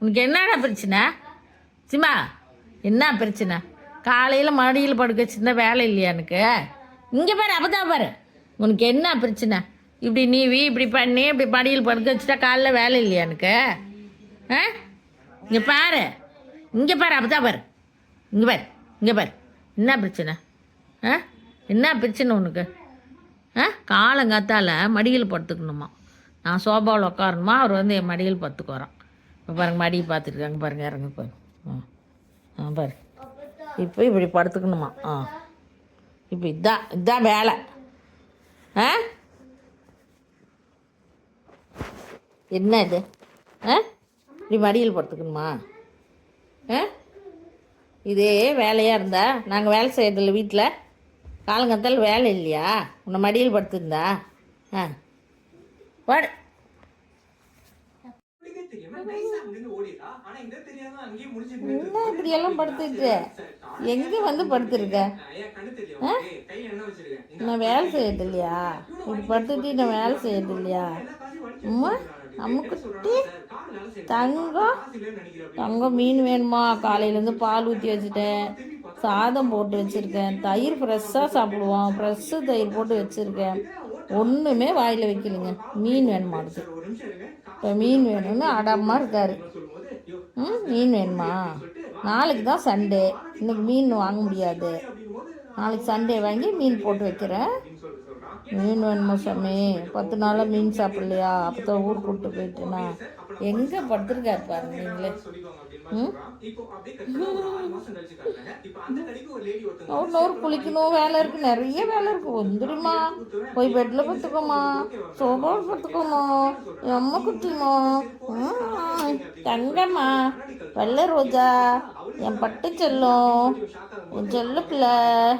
உனக்கு என்னடா பிரச்சனை? சிமா என்ன பிரச்சனை? காலையில் மடியில் படுக்க வச்சிருந்தா வேலை இல்லையா எனக்கு? இங்கே பாரு அப்பதான் பாரு. உனக்கு என்ன பிரச்சனை? இப்படி நீவி இப்படி பண்ணி இப்படி மடியில் படுக்க வச்சுட்டா காலைல வேலை இல்லையா எனக்கு? ஆ? இங்கே பாரு. இங்கே பாரு அப்பதான் பாரு. இங்கே பாரு இங்கே பாரு. என்ன பிரச்சனை? ஆ? என்ன பிரச்சனை உனக்கு? ஆ? காலங்காத்தால மடியில் படுத்துக்கணுமா? நான் சோபாவில் உட்காரணுமா அவர் வந்து என் மடியில் படுத்துக்கு வரோம் இப்போ பாருங்கள் மடியை பார்த்துருக்காங்க பாருங்க இறங்க பாரு ஆ ஆ பாரு இப்போ இப்படி படுத்துக்கணுமா? ஆ. இப்போ இதான் இதான் வேலை. ஆ? என்ன இது? ஆ? இப்படி மடியில் படுத்துக்கணுமா? ஆ? இதே வேலையாக இருந்தா நாங்கள் வேலை செய்யறதில்ல வீட்டில் காலங்கத்தால் வேலை இல்லையா? உன்னை மடியில் படுத்துருந்தா. ஆ. பாடு. கண்ணு தெரியல உனக்கு? கையில என்ன வச்சிருக்கேன். இந்த நான் வேலை செய்யறது இல்லையா? இப்படி படுத்துட்டு நான் வேலை செய்யறது இல்லையா? அம்மா அம்முக்குட்டி தங்கம். தங்கம் மீன் வேணுமா? காலையிலேருந்து பால் ஊற்றி வச்சுட்டேன். சாதம் போட்டு வச்சுருக்கேன். தயிர் ஃப்ரெஷ்ஷாக சாப்பிடுவோம் ஃப்ரெஷ்ஷு தயிர் போட்டு வச்சுருக்கேன். ஒன்றுமே வாயில் வைக்கலைங்க. மீன் வேணுமா அதுக்கு? இப்போ மீன் வேணும்னு அடமாக இருக்கார். ம் மீன் வேணுமா? நாளைக்கு தான் சண்டே. இன்னைக்கு மீன் வாங்க முடியாது. நாளைக்கு சண்டே வாங்கி மீன் போட்டு வைக்கிறேன். மீன் வேணுமா சாமி? பத்து நாளாக மீன் சாப்பிட்லையா? அப்போ தான் ஊர் கூப்பிட்டு போயிட்டுனா? எங்கே படுத்துருக்காரு பாருங்க நீங்களே சொல்லிக்கோங்க நோர் குளிக்கணும் வேலை இருக்கு நிறைய வேலை இருக்கு வந்துடுமா போய் பெட்ல பத்துக்கோமா சோபாவில் பத்துக்கோமா அம்மா குட்டிமா தங்கம்மா வெள்ளை ரோஜா என் பட்டு செல்லும் என் செல்ல பிள்ளை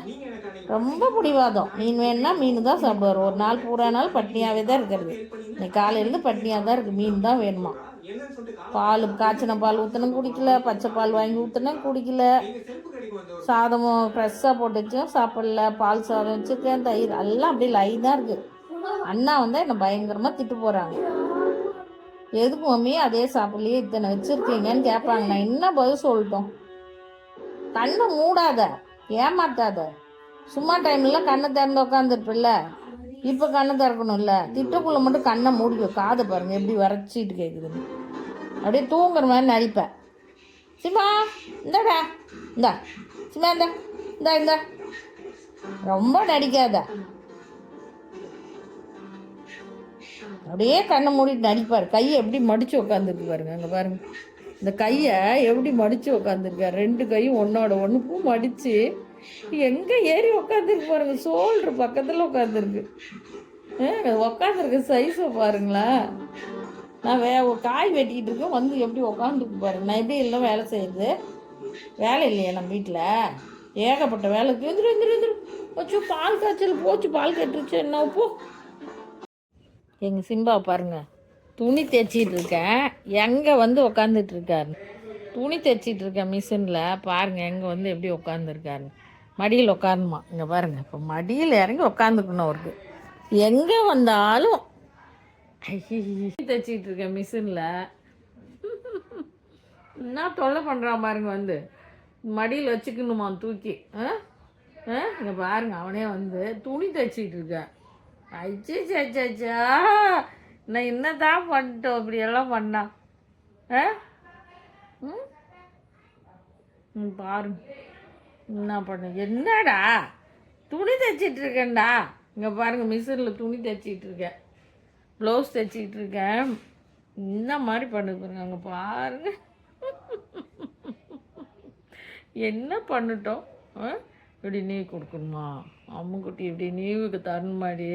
ரொம்ப பிடிவாதம் மீன் வேணும்னா மீன் தான் சாப்பிடுவார் ஒரு நாள் பூரா நாள் பட்னியாகவே தான் இருக்கிறது இன்னைக்கு காலையிலேருந்து பட்னியாக தான் இருக்குது மீன் தான் வேணுமா பால் காய்ச்சின பால் ஊற்றினா குடிக்கல. பச்சை பால் வாங்கி ஊற்றினா குடிக்கல. சாதமும் ஃப்ரெஷ்ஷாக போட்டு வச்சோம் சாப்பிடல. பால் சாதம் வச்சுருக்கேன் தயிர் எல்லாம் அப்படியே லைனாக இருக்குது அண்ணா வந்து என்னை பயங்கரமாக திட்டு போகிறாங்க எதுக்கு மம்மி அதே சாப்பிடலையே இத்தனை வச்சுருக்கீங்கன்னு கேட்பாங்க. நான் என்ன பதில் சொல்லட்டும்? கண்ணை மூடாத ஏமாத்தாத. சும்மா டைம்ல கண்ணை திறந்து உட்காந்துருப்பில்ல இப்போ கண்ணை திறக்கணும்ல. திட்டக்குள்ள மட்டும் கண்ணை மூடிக்கோ காதை பாருங்க எப்படி வரைச்சிட்டு கேட்குதுன்னு அப்படியே தூங்குற மாதிரி நடிப்பேன் சிம்மா இந்தாடா இந்தா சிமா இந்தா இந்தா இந்தா. ரொம்ப நடிக்காத. அப்படியே கண்ணை மூடிட்டு நடிப்பார். கையை எப்படி மடித்து உட்காந்துருக்கு பாருங்க அங்கே பாருங்க. இந்த கையை எப்படி மடித்து உட்காந்துருக்காரு ரெண்டு கையும் ஒன்னோட ஒன்றுக்கும் மடித்து எங்கே ஏறி உட்காந்துருக்கு பாருங்க. சோல்டர் பக்கத்தில் உட்காந்துருக்கு உட்காந்துருக்க சைஸை பாருங்களேன். நான் வே காய் வெட்டிக்கிட்டு இருக்கேன். வந்து எப்படி உக்காந்துருக்கு பாருங்க நான் எப்படி எல்லாம் வேலை செய்யுது? வேலை இல்லையா நம்ம வீட்டில். ஏகப்பட்ட வேலை இருக்கு. எந்திரு எந்திரு எந்திரு. வச்சு பால் காய்ச்சல் போச்சு. பால் கட்டுருச்சு. என்ன போ? எங்கள் சிம்பா பாருங்கள் துணி தைச்சிட்டு இருக்கேன். எங்கே வந்து உக்காந்துட்டு இருக்காரு. துணி தைச்சிட்டு இருக்கேன் மிஷினில் பாருங்கள் எங்கே வந்து எப்படி உட்காந்துருக்காருன்னு மடியில் உட்காரணுமா இங்கே பாருங்க. இப்போ மடியில் இறங்கி உட்காந்துக்கணும் அவருக்கு. எங்கே வந்தாலும் தைச்சிக்கிட்டு தைச்சிட்டு இருக்கேன் மிஷினில். என்ன தொல்லை பண்ணுறான் பாருங்க வந்து. மடியில் வச்சுக்கணுமா தூக்கி? ஆ? ஆ? இங்கே பாருங்க அவனே வந்து துணி தைச்சிக்கிட்டு இருக்கேன் அச்சா நான் என்னதான் பண்ணிட்டோம் இப்படியெல்லாம் பண்ணான் ஆ? ம்? ம், பாருங்க. என்ன பண்ண என்னடா? துணி தைச்சிட்டு இருக்கேன்டா. இங்கே பாருங்க மிஷினில் துணி தைச்சிட்டு இருக்கேன். ப்ளவுஸ் தைச்சிக்கிட்டு இருக்கேன். என்ன மாதிரி பண்ணுது பாருங்க அங்கே பாருங்க. என்ன பண்ணிட்டோம்? இப்படி நீ கொடுக்கணுமா? அம்முக்குட்டி இப்படி நீவுக்கு தரணுமாடி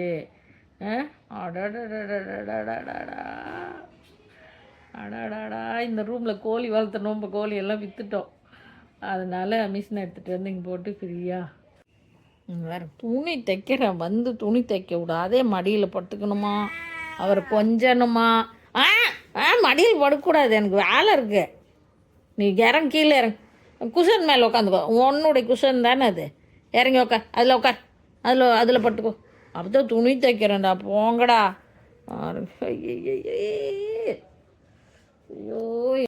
அடாடாடாடாடாடா இந்த ரூமில் கோழி வளர்த்தணும் இப்போ கோழி எல்லாம் விற்றுட்டோம் அதனால் மிஷினை எடுத்துகிட்டு வந்து இங்கே போட்டு ஃப்ரீயாக வேறு துணி தைக்கிறேன் வந்து துணி தைக்க விடாதே மடியில் பட்டுக்கணுமா? அவர் கொஞ்சணுமா? ஆ ஆ மடியில் படக்கூடாது. எனக்கு வேலை இருக்கு. நீ இறங்க கீழே இறங்க குஷன் மேலே உட்காந்துக்கோ உன்னுடைய குஷன் தானே அது. இறங்கி உட்கார் அதில் உட்கார் அதில் அதில் பட்டுக்கோ. அப்பதான் துணி தைக்கிறேன்டா. போங்கடா. ஐயோ.